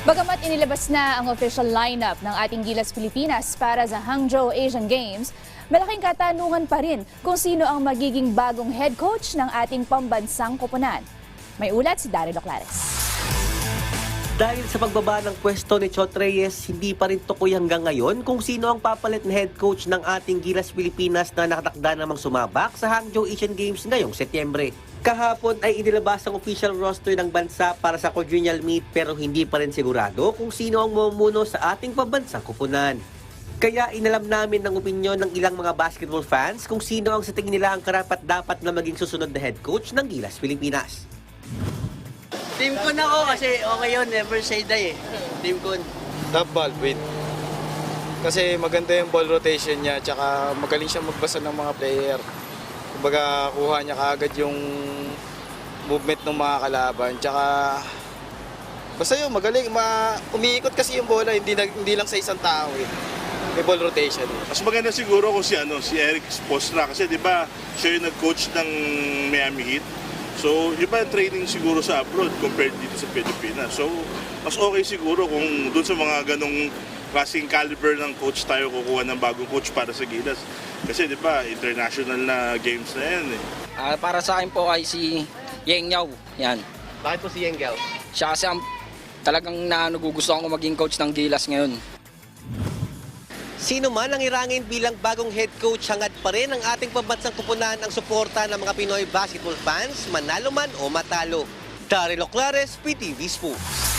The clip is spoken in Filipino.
Bagamat inilabas na ang official lineup ng ating Gilas Pilipinas para sa Hangzhou Asian Games, malaking katanungan pa rin kung sino ang magiging bagong head coach ng ating pambansang koponan. May ulat si Daryl Oclares. Dahil sa pagbaba ng pwesto ni Chot Reyes, hindi pa rin tukoy hanggang ngayon kung sino ang papalit na head coach ng ating Gilas Pilipinas na nakatakda namang sumabak sa Hangzhou Asian Games ngayong Setyembre. Kahapon ay inilabas ang official roster ng bansa para sa quadrennial meet pero hindi pa rin sigurado kung sino ang mumuno sa ating pambansang kupunan. Kaya inalam namin ng opinyon ng ilang mga basketball fans kung sino ang sa tingin nila ang karapat dapat na maging susunod na head coach ng Gilas Pilipinas. Team Kun ako kasi okay yun, never say die eh. Team Kun. Top Baldwin. Kasi maganda yung ball rotation niya, tsaka magaling siya magbasa ng mga player. Kumbaga, kuha niya kaagad yung movement ng mga kalaban. Tsaka, basta yun, magaling. Ma, umiikot kasi yung bola, hindi, na, hindi lang sa isang tao eh. May ball rotation. eh. Mas maganda siguro kung si ano si Eric Spostra kasi 'di ba siya yung nag-coach ng Miami Heat. So, iba training siguro sa abroad compared dito sa Pilipinas. So, mas okay siguro kung doon sa mga ganong klaseng caliber ng coach tayo kukuha ng bagong coach para sa Gilas. Kasi 'di ba, international na games na 'yan eh. Ah, para sa akin po ay si Yeng Yao. Yan. Bakit po si Yengel? Siya kasi ang talagang na nagugustuhan ko maging coach ng Gilas ngayon. Sino man ang irangin bilang bagong head coach, hangad pa rin ang ating pambansang kupunan ang suporta ng mga Pinoy basketball fans, manalo man o matalo. Daryl Oclares, PTV Sports.